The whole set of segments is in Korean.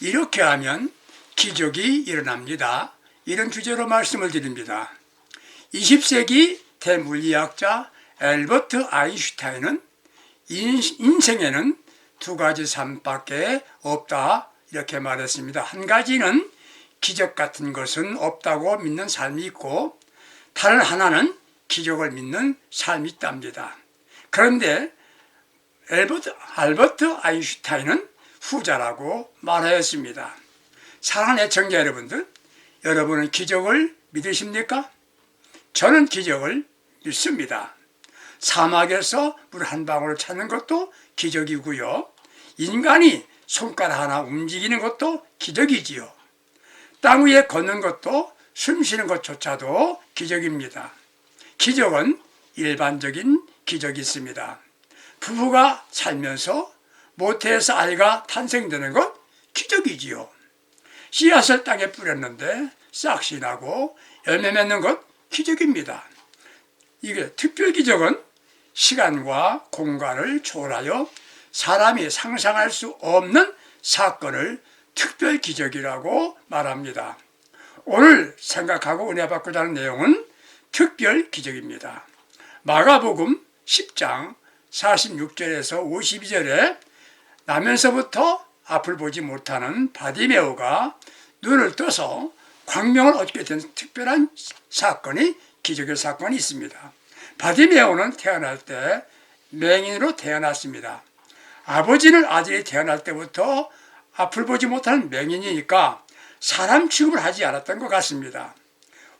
이렇게 하면 기적이 일어납니다. 이런 주제로 말씀을 드립니다. 20세기 대물리학자 엘버트 아인슈타인은 인- 인생에는 두 가지 삶밖에 없다 이렇게 말했습니다. 한 가지는 기적 같은 것은 없다고 믿는 삶이 있고 다른 하나는 기적을 믿는 삶이 있답니다. 그런데 엘버트, 알버트 아인슈타인은 후자라고 말하였습니다. 사랑하는 애청자 여러분들, 여러분은 기적을 믿으십니까? 저는 기적을 믿습니다. 사막에서 물 한 방울을 찾는 것도 기적이고요. 인간이 손가락 하나 움직이는 것도 기적이지요. 땅 위에 걷는 것도 숨 쉬는 것조차도 기적입니다. 기적은 일반적인 기적이 있습니다. 부부가 살면서 모태에서 아이가 탄생되는 것 기적이지요. 씨앗을 땅에 뿌렸는데 싹이 나고 열매 맺는 것 기적입니다. 이게 특별 기적은 시간과 공간을 초월하여 사람이 상상할 수 없는 사건을 특별 기적이라고 말합니다. 오늘 생각하고 은혜 받고자 하는 내용은 특별 기적입니다. 마가복음 10장 46절에서 52절에 나면서부터 앞을 보지 못하는 바디메오가 눈을 떠서 광명을 얻게 된 특별한 사건이 기적의 사건이 있습니다. 바디메오는 태어날 때 맹인으로 태어났습니다. 아버지는 아들이 태어날 때부터 앞을 보지 못하는 맹인이니까 사람 취급을 하지 않았던 것 같습니다.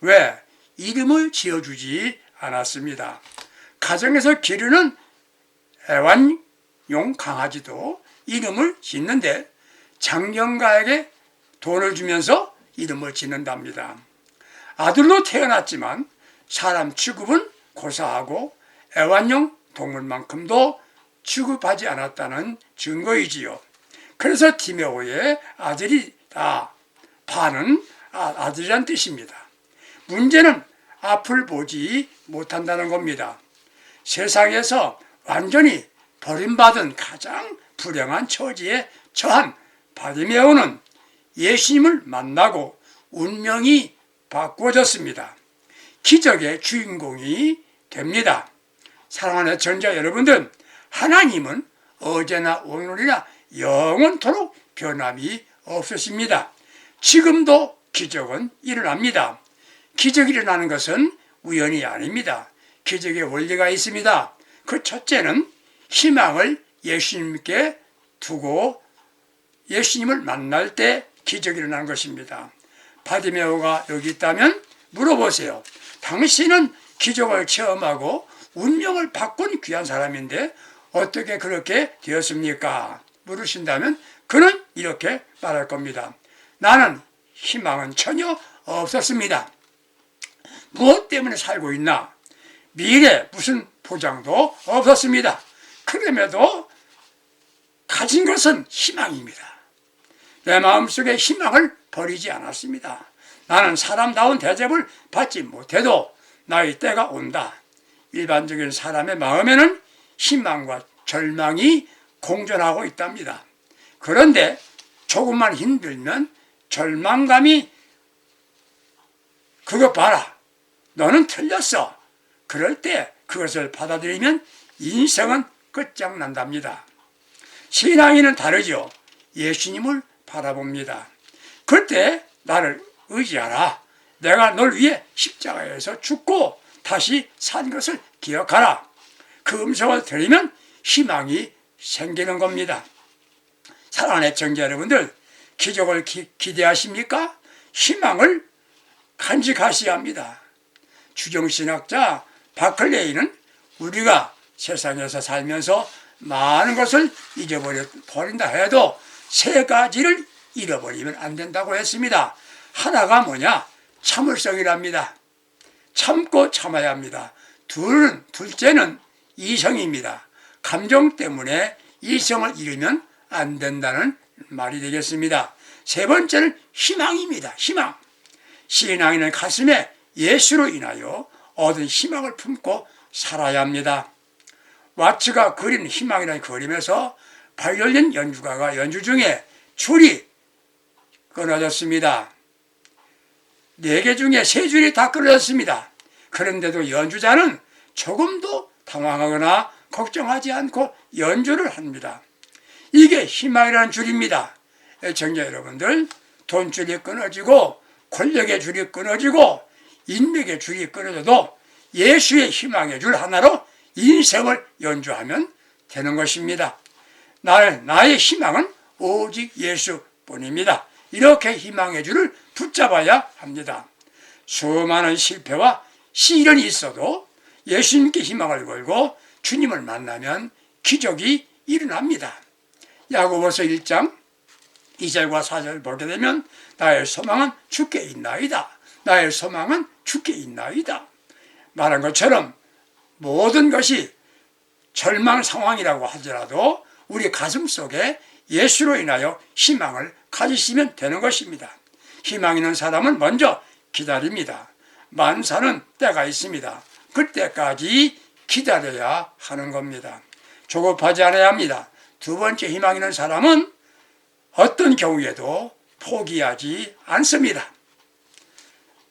왜? 이름을 지어주지 않았습니다. 가정에서 기르는 애완용 강아지도 이름을 짓는데 장정가에게 돈을 주면서 이름을 짓는답니다. 아들로 태어났지만 사람 취급은 고사하고 애완용 동물만큼도 취급하지 않았다는 증거이지요. 그래서 디메오의 아들이다. 반은 아- 아들이란 뜻입니다. 문제는 앞을 보지 못한다는 겁니다. 세상에서 완전히 버림받은 가장 불행한 처지에 처한 바디메오는 예수님을 만나고 운명이 바꾸어졌습니다. 기적의 주인공이 됩니다. 사랑하는 전자 여러분들, 하나님은 어제나 오늘이나 영원토록 변함이 없으십니다. 지금도 기적은 일어납니다. 기적이 일어나는 것은 우연이 아닙니다. 기적의 원리가 있습니다. 그 첫째는 희망을 예수님께 두고 예수님을 만날 때 기적이 일어나는 것입니다. 바디메오가 여기 있다면 물어보세요. 당신은 기적을 체험하고 운명을 바꾼 귀한 사람인데 어떻게 그렇게 되었습니까? 물으신다면 그는 이렇게 말할 겁니다. 나는 희망은 전혀 없었습니다. 무엇 때문에 살고 있나? 미래 무슨 보장도 없었습니다. 그럼에도 가진 것은 희망입니다. 내 마음속에 희망을 버리지 않았습니다. 나는 사람다운 대접을 받지 못해도 나의 때가 온다. 일반적인 사람의 마음에는 희망과 절망이 공존하고 있답니다. 그런데 조금만 힘들면 절망감이 그거 봐라. 너는 틀렸어. 그럴 때 그것을 받아들이면 인생은 끝장난답니다. 신앙인은 다르죠. 예수님을 바라봅니다. 그때 나를 의지하라. 내가 널 위해 십자가에서 죽고 다시 산 것을 기억하라. 그 음성을 들으면 희망이 생기는 겁니다. 사랑하는 애청자 여러분들, 기적을 기, 기대하십니까? 희망을 간직하셔야 합니다. 주경신학자 바클레이는 우리가 세상에서 살면서 많은 것을 잊어버려 버린다 해도 세 가지를 잃어버리면 안 된다고 했습니다. 하나가 뭐냐? 참을성이랍니다. 참고 참아야 합니다. 둘은 둘째는 이성입니다. 감정 때문에 이성을 잃으면 안 된다는 말이 되겠습니다. 세 번째는 희망입니다. 희망. 신앙인은 가슴에 예수로 인하여 얻은 희망을 품고 살아야 합니다. 와츠가 그린 희망이라는 그림에서 바이올린 연주가가 연주 중에 줄이 끊어졌습니다. 네 개 중에 세 줄이 다 끊어졌습니다. 그런데도 연주자는 조금도 당황하거나 걱정하지 않고 연주를 합니다. 이게 희망이라는 줄입니다. 애청자 여러분들, 돈줄이 끊어지고 권력의 줄이 끊어지고 인맥의 줄이 끊어져도 예수의 희망의 줄 하나로 인생을 연주하면 되는 것입니다. 나의, 나의 희망은 오직 예수뿐입니다. 이렇게 희망의 줄을 붙잡아야 합니다. 수많은 실패와 시련이 있어도 예수님께 희망을 걸고 주님을 만나면 기적이 일어납니다. 야고보서 1장 2절과 4절 보게 되면 나의 소망은 주께 있나이다. 나의 소망은 주께 있나이다. 말한 것처럼 모든 것이 절망 상황이라고 하더라도 우리 가슴 속에 예수로 인하여 희망을 가지시면 되는 것입니다. 희망 있는 사람은 먼저 기다립니다. 만사는 때가 있습니다. 그때까지 기다려야 하는 겁니다. 조급하지 않아야 합니다. 두 번째 희망 있는 사람은 어떤 경우에도 포기하지 않습니다.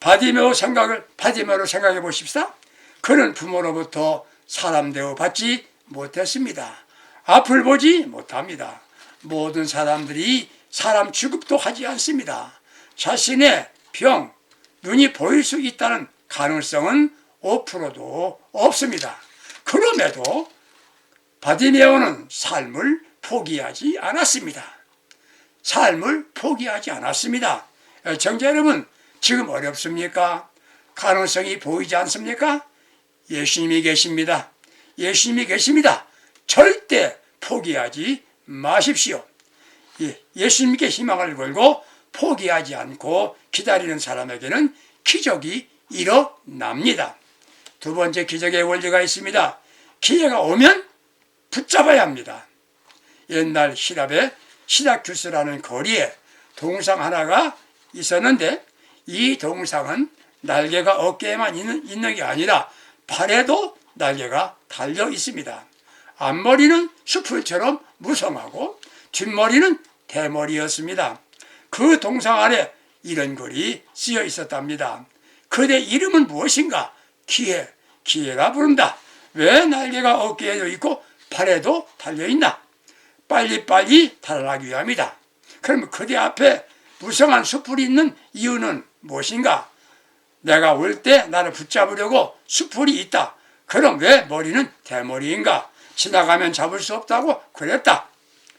바디메오 생각을 바디메오로 생각해 보십시다. 그는 부모로부터 사람 대우 받지 못했습니다. 앞을 보지 못합니다. 모든 사람들이 사람 취급도 하지 않습니다. 자신의 병, 눈이 보일 수 있다는 가능성은 5%도 없습니다. 그럼에도 바디메오는 삶을 포기하지 않았습니다. 삶을 포기하지 않았습니다. 정자 여러분, 지금 어렵습니까? 가능성이 보이지 않습니까? 예수님이 계십니다. 예수님이 계십니다. 절대 포기하지 마십시오. 예, 예수님께 희망을 걸고 포기하지 않고 기다리는 사람에게는 기적이 일어납니다. 두 번째 기적의 원리가 있습니다. 기회가 오면 붙잡아야 합니다. 옛날 시랍의 시라큐스라는 거리에 동상 하나가 있었는데 이 동상은 날개가 어깨에만 있는, 있는 게 아니라 발에도 날개가 달려 있습니다. 앞머리는 수풀처럼 무성하고 뒷머리는 대머리였습니다. 그 동상 아래 이런 글이 쓰여 있었답니다. 그대 이름은 무엇인가? 기회, 기회가 부른다. 왜 날개가 어깨에도 있고 팔에도 달려있나? 빨리빨리 달아나기 위함이다. 그러면 그대 앞에 무성한 숲풀이 있는 이유는 무엇인가? 내가 올 때 나를 붙잡으려고 숲풀이 있다. 그럼 왜 머리는 대머리인가? 지나가면 잡을 수 없다고 그랬다.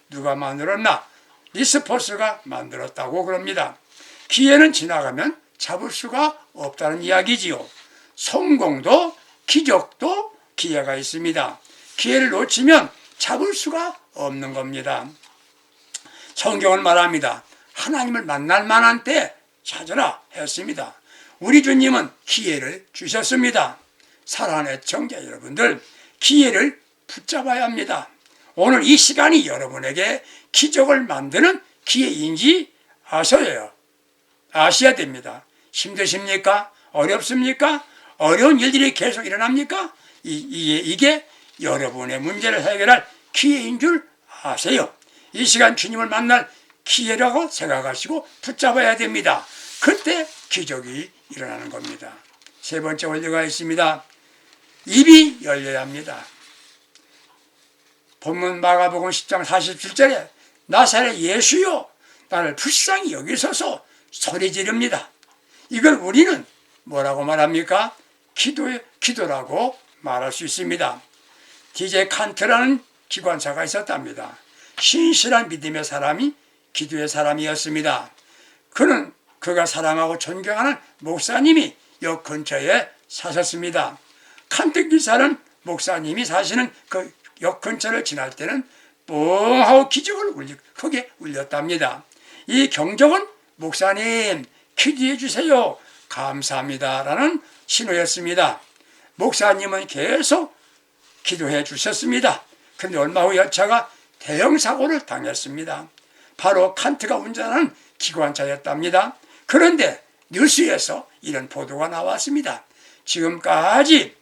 누가 만들었나? 리스포스가 만들었다고 그럽니다. 기회는 지나가면 잡을 수가 없다는 이야기지요. 성공도 기적도 기회가 있습니다. 기회를 놓치면 잡을 수가 없는 겁니다. 성경은 말합니다. 하나님을 만날 만한 때 찾으라 했습니다. 우리 주님은 기회를 주셨습니다. 사랑하는 청자 여러분들, 기회를 붙잡아야 합니다. 오늘 이 시간이 여러분에게 기적을 만드는 기회인지 아셔야 아셔야 됩니다. 힘드십니까? 어렵습니까? 어려운 일들이 계속 일어납니까? 이, 이, 이게 여러분의 문제를 해결할 기회인 줄 아세요. 이 시간 주님을 만날 기회라고 생각하시고 붙잡아야 됩니다. 그때 기적이 일어나는 겁니다. 세 번째 원리가 있습니다. 입이 열려야 합니다. 본문 마가복음 10장 47절에 나사렛 예수여 나를 불쌍히 여기소서 소리 지릅니다. 이걸 우리는 뭐라고 말합니까? 기도의 기도라고 말할 수 있습니다. 디제 칸트라는 기관사가 있었답니다. 신실한 믿음의 사람이 기도의 사람이었습니다. 그는 그가 사랑하고 존경하는 목사님이 역 근처에 사셨습니다. 칸트 기사는 목사님이 사시는 그 역 근처를 지날 때는 뻥하고 기적을 울리, 크게 울렸답니다. 이 경적은 목사님 기도해 주세요. 감사합니다. 라는 신호였습니다. 목사님은 계속 기도해 주셨습니다. 그런데 얼마 후 열차가 대형 사고를 당했습니다. 바로 칸트가 운전하는 기관차였답니다. 그런데 뉴스에서 이런 보도가 나왔습니다. 지금까지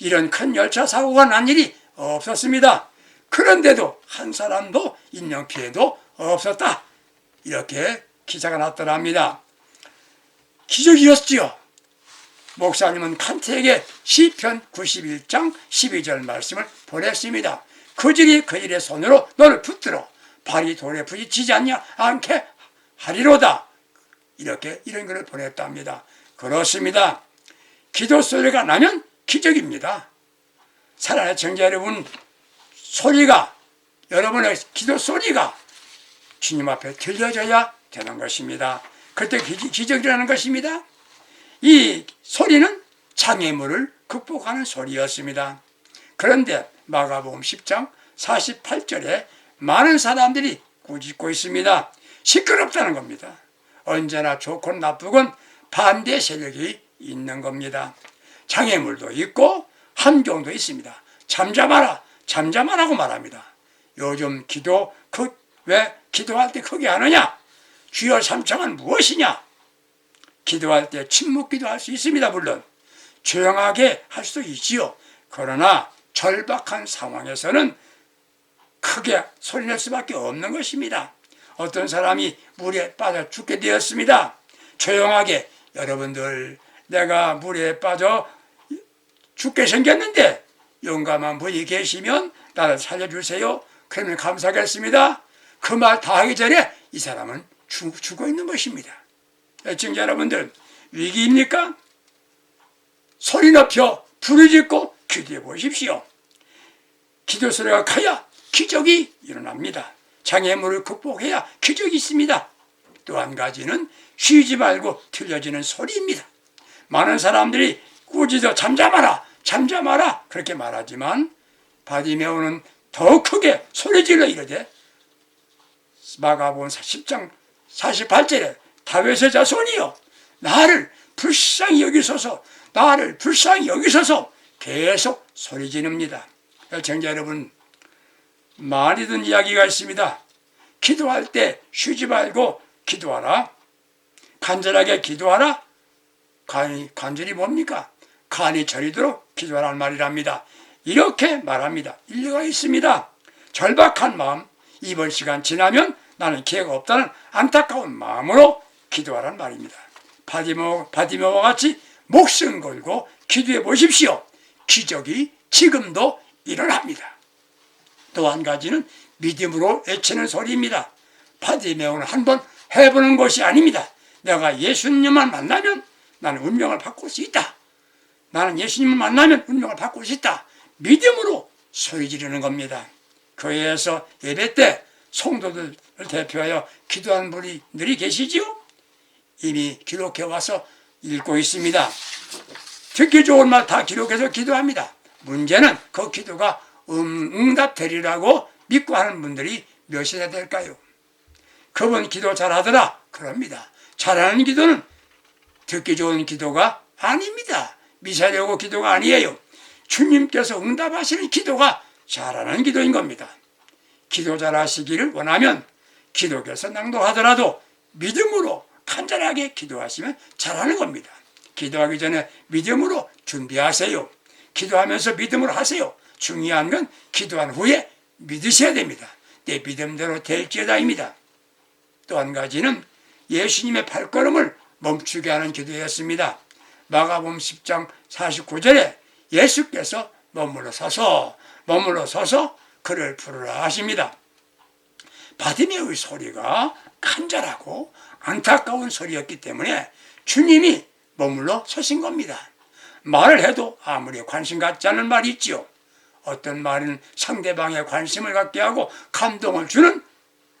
이런 큰 열차 사고가 난 일이 없었습니다. 그런데도 한 사람도 인명피해도 없었다. 이렇게 기사가 났더랍니다. 기적이었지요. 목사님은 칸트에게 시편 91장 12절 말씀을 보냈습니다. 그질이 그질의 손으로 너를 붙들어 발이 돌에 부딪히지 않냐 않게 하리로다. 이렇게 이런 글을 보냈답니다. 그렇습니다. 기도 소리가 나면 기적입니다. 사랑하는 청자 여러분, 소리가 여러분의 기도 소리가 주님 앞에 들려져야 되는 것입니다. 그때 기- 기적이라는 것입니다. 이 소리는 장애물을 극복하는 소리였습니다. 그런데 마가복음 10장 48절에 많은 사람들이 꾸짖고 있습니다. 시끄럽다는 겁니다. 언제나 좋건 나쁘건 반대 세력이 있는 겁니다. 장애물도 있고 함정도 있습니다. 잠잠하라, 잠잠하라고 말합니다. 요즘 기도 그 왜 기도할 때 크게 하느냐? 주여 삼창은 무엇이냐? 기도할 때 침묵 기도할 수 있습니다. 물론 조용하게 할 수도 있지요. 그러나 절박한 상황에서는 크게 소리낼 수밖에 없는 것입니다. 어떤 사람이 물에 빠져 죽게 되었습니다. 조용하게 여러분들 내가 물에 빠져 죽게 생겼는데 용감한 분이 계시면 나를 살려주세요. 그러면 감사하겠습니다. 그 말 다 하기 전에 이 사람은 죽, 죽어 있는 것입니다. 애청자 여러분들 위기입니까? 소리 높여 부르짖고 기도해 보십시오. 기도 소리가 가야 기적이 일어납니다. 장애물을 극복해야 기적이 있습니다. 또 한 가지는 쉬지 말고 들려지는 소리입니다. 많은 사람들이 꾸짖어 잠잠하라 잠잠하라 그렇게 말하지만 바디메오는 더 크게 소리질러 이르되 마가복음 10장 48절에 다윗의 자손이여 나를 불쌍히 여기소서 나를 불쌍히 여기소서 계속 소리 지릅니다. 청자 여러분 많이 든 이야기가 있습니다. 기도할 때 쉬지 말고 기도하라. 간절하게 기도하라. 간이, 간절히 뭡니까? 간이 저리도록 기도하라는 말이랍니다. 이렇게 말합니다. 일리가 있습니다. 절박한 마음, 이번 시간 지나면 나는 기회가 없다는 안타까운 마음으로 기도하라는 말입니다. 바디모, 바디모와 같이 목숨 걸고 기도해 보십시오. 기적이 지금도 일어납니다. 또 한 가지는 믿음으로 외치는 소리입니다. 바디메오는 한번 해보는 것이 아닙니다. 내가 예수님만 만나면 나는 운명을 바꿀 수 있다. 나는 예수님을 만나면 운명을 바꿀 수 있다. 믿음으로 소리 지르는 겁니다. 교회에서 예배 때 성도들을 대표하여 기도하는 분들이 계시지요? 이미 기록해 와서 읽고 있습니다. 듣기 좋은 말 다 기록해서 기도합니다. 문제는 그 기도가 음, 응답되리라고 믿고 하는 분들이 몇이나 될까요? 그분 기도 잘하더라. 그럽니다. 잘하는 기도는 듣기 좋은 기도가 아닙니다. 미사려고 기도가 아니에요. 주님께서 응답하시는 기도가 잘하는 기도인 겁니다. 기도 잘하시기를 원하면 기도께서 낭독하더라도 믿음으로 간절하게 기도하시면 잘하는 겁니다. 기도하기 전에 믿음으로 준비하세요. 기도하면서 믿음으로 하세요. 중요한 건 기도한 후에 믿으셔야 됩니다. 내 믿음대로 될지어다입니다. 또 한 가지는 예수님의 발걸음을 멈추게 하는 기도였습니다. 마가복음 10장 49절에 예수께서 머물러 서서 머물러 서서 그를 부르라 하십니다. 바디메의 소리가 간절하고 안타까운 소리였기 때문에 주님이 머물러 서신 겁니다. 말을 해도 아무리 관심 갖지 않은 말이 있지요. 어떤 말은 상대방의 관심을 갖게 하고 감동을 주는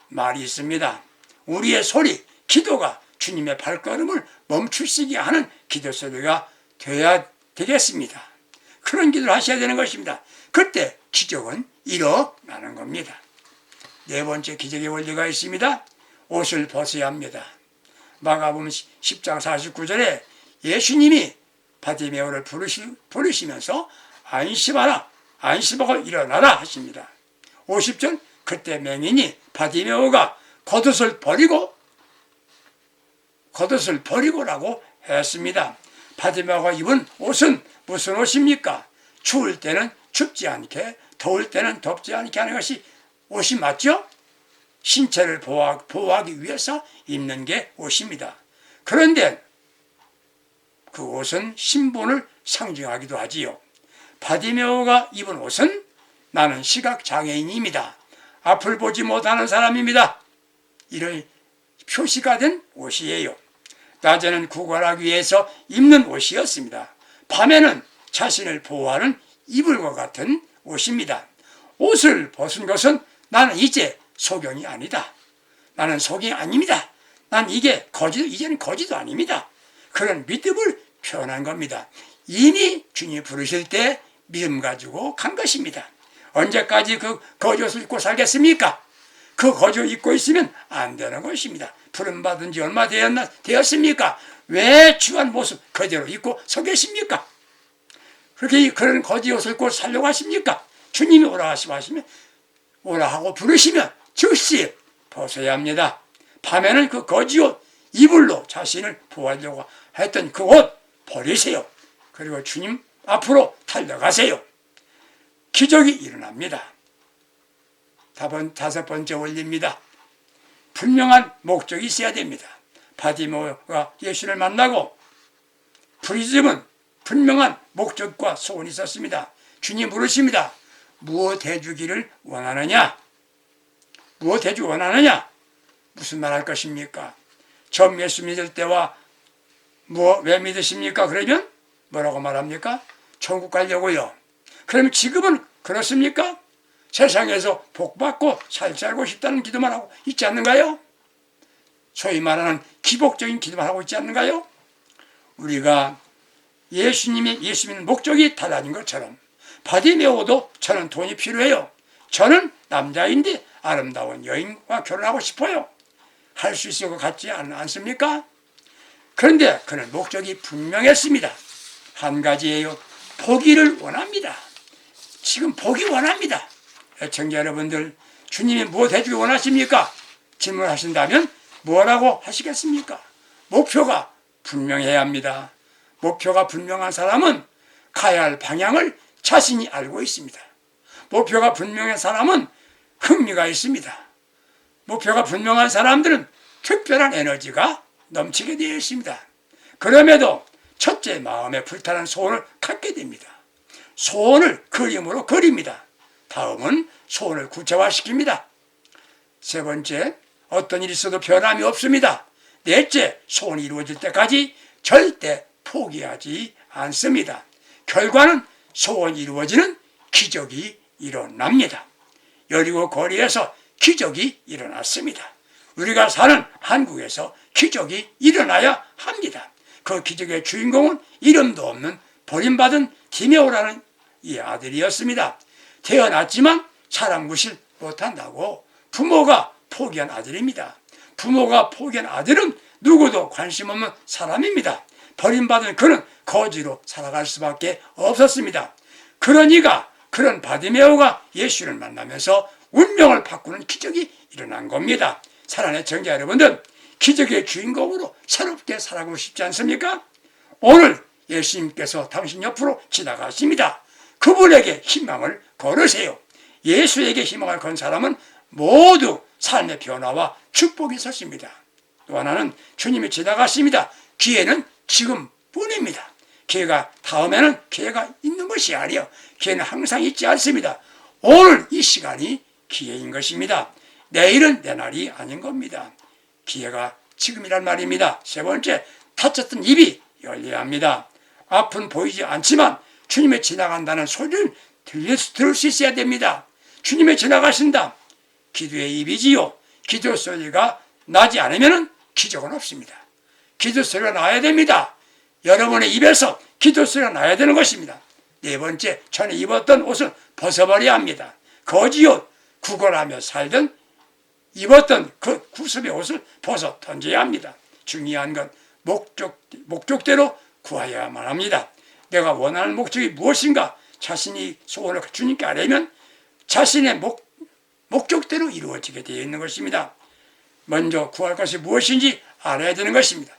말이 있습니다. 우리의 소리, 기도가 주님의 발걸음을 멈추시게 하는 기도 소리가 되어야 되겠습니다. 그런 기도를 하셔야 되는 것입니다. 그때 기적은 일어나는 겁니다. 네 번째 기적의 원리가 있습니다. 옷을 벗어야 합니다. 마가복음 10장 49절에 예수님이 바디메오를 부르시, 부르시면서 안심하라 안심하고 일어나라 하십니다. 50절 그때 맹인이 바디메오가 겉옷을 버리고 겉옷을 버리고라고 했습니다. 바디메오가 입은 옷은 무슨 옷입니까? 추울 때는 춥지 않게 더울 때는 덥지 않게 하는 것이 옷이 맞죠? 신체를 보호하, 보호하기 위해서 입는 게 옷입니다. 그런데 그 옷은 신분을 상징하기도 하지요. 바디메오가 입은 옷은 나는 시각 장애인입니다. 앞을 보지 못하는 사람입니다. 이런 표시가 된 옷이에요. 낮에는 구걸하기 위해서 입는 옷이었습니다. 밤에는 자신을 보호하는 이불과 같은 옷입니다. 옷을 벗은 것은 나는 이제 소경이 아니다. 나는 소경이 아닙니다. 난 이게 거지도 이제는 거지도 아닙니다. 그런 믿음을 표현한 겁니다. 이미 주님이 부르실 때 믿음 가지고 간 것입니다. 언제까지 그 거짓을 입고 살겠습니까? 그 거짓을 입고 있으면 안 되는 것입니다. 부름 받은 지 얼마 되었나 되었습니까? 왜 주한 모습 그대로 입고 서 계십니까? 그렇게 그런 거짓 옷을 입고 살려고 하십니까? 주님이 오라 하시면 오라 하고 부르시면 즉시 벗어야 합니다. 밤에는 그 거짓 옷 이불로 자신을 보호하려고 했던 그 옷 버리세요. 그리고 주님 앞으로 달려가세요. 기적이 일어납니다. 다번, 다섯 번째 원리입니다. 분명한 목적이 있어야 됩니다. 바디모가 예수를 만나고 프리즘은 분명한 목적과 소원이 있었습니다. 주님 물으십니다. 무엇 해주기를 원하느냐? 무엇 해주기 원하느냐? 무슨 말 할 것입니까? 처음 예수 믿을 때와 뭐, 왜 믿으십니까? 그러면 뭐라고 말합니까? 천국 가려고요. 그러면 지금은 그렇습니까? 세상에서 복받고 잘 살고 싶다는 기도만 하고 있지 않는가요? 소위 말하는 기복적인 기도만 하고 있지 않는가요? 우리가 예수님의 예수 믿는 목적이 달라진 것처럼 바디메오도 저는 돈이 필요해요. 저는 남자인데 아름다운 여인과 결혼하고 싶어요. 할 수 있을 것 같지 않, 않습니까? 그런데 그는 목적이 분명했습니다. 한 가지예요. 보기를 원합니다. 지금 보기 원합니다. 애청자 여러분들, 주님이 무엇 해주기 원하십니까? 질문하신다면 뭐라고 하시겠습니까? 목표가 분명해야 합니다. 목표가 분명한 사람은 가야 할 방향을 자신이 알고 있습니다. 목표가 분명한 사람은 흥미가 있습니다. 목표가 분명한 사람들은 특별한 에너지가 넘치게 되어 있습니다. 그럼에도 첫째 마음에 불타는 소원을 갖게 됩니다. 소원을 그림으로 그립니다. 다음은 소원을 구체화시킵니다. 세 번째, 어떤 일이 있어도 변함이 없습니다. 넷째, 소원이 이루어질 때까지 절대 포기하지 않습니다. 결과는 소원이 이루어지는 기적이 일어납니다. 여리고 거리에서 기적이 일어났습니다. 우리가 사는 한국에서 기적이 일어나야 합니다. 그 기적의 주인공은 이름도 없는 버림받은 디메오라는 이 아들이었습니다. 태어났지만 사람 구실 못한다고 부모가 포기한 아들입니다. 부모가 포기한 아들은 누구도 관심 없는 사람입니다. 버림받은 그는 거지로 살아갈 수밖에 없었습니다. 그러니까 그런 바디메오가 예수를 만나면서 운명을 바꾸는 기적이 일어난 겁니다. 사랑하는 정자 여러분들, 기적의 주인공으로 새롭게 살아가고 싶지 않습니까? 오늘 예수님께서 당신 옆으로 지나가십니다. 그분에게 희망을 걸으세요. 예수에게 희망을 건 사람은 모두 삶의 변화와 축복이 있었습니다. 또 하나는 주님이 지나가십니다. 기회는 지금뿐입니다. 기회가 다음에는 기회가 있는 것이 아니요. 기회는 항상 있지 않습니다. 오늘 이 시간이 기회인 것입니다. 내일은 내 날이 아닌 겁니다. 기회가 지금이란 말입니다. 세 번째, 다쳤던 입이 열려야 합니다. 앞은 보이지 않지만 주님의 지나간다는 소리를 들릴 수, 들을 수 있어야 됩니다. 주님의 지나가신다. 기도의 입이지요. 기도 소리가 나지 않으면 기적은 없습니다. 기도 소리가 나야 됩니다. 여러분의 입에서 기도 소리가 나야 되는 것입니다. 네 번째, 전에 입었던 옷을 벗어버려야 합니다. 거지옷, 구걸하며 살던 입었던 그 구습의 옷을 벗어 던져야 합니다. 중요한 건 목적, 목적대로 구하여야만 합니다. 내가 원하는 목적이 무엇인가 자신이 소원을 주님께 아뢰면 자신의 목, 목적대로 이루어지게 되어 있는 것입니다. 먼저 구할 것이 무엇인지 알아야 되는 것입니다.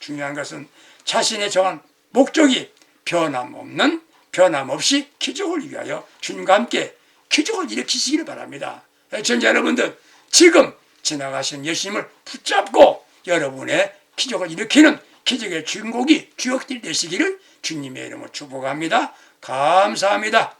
중요한 것은 자신의 정한 목적이 변함없는 변함없이 기적을 위하여 주님과 함께 기적을 일으키시기를 바랍니다. 전자 여러분들 지금 지나가신 예수님을 붙잡고 여러분의 기적을 일으키는 기적의 주인공이 주역들이 되시기를 주님의 이름으로 축복합니다. 감사합니다.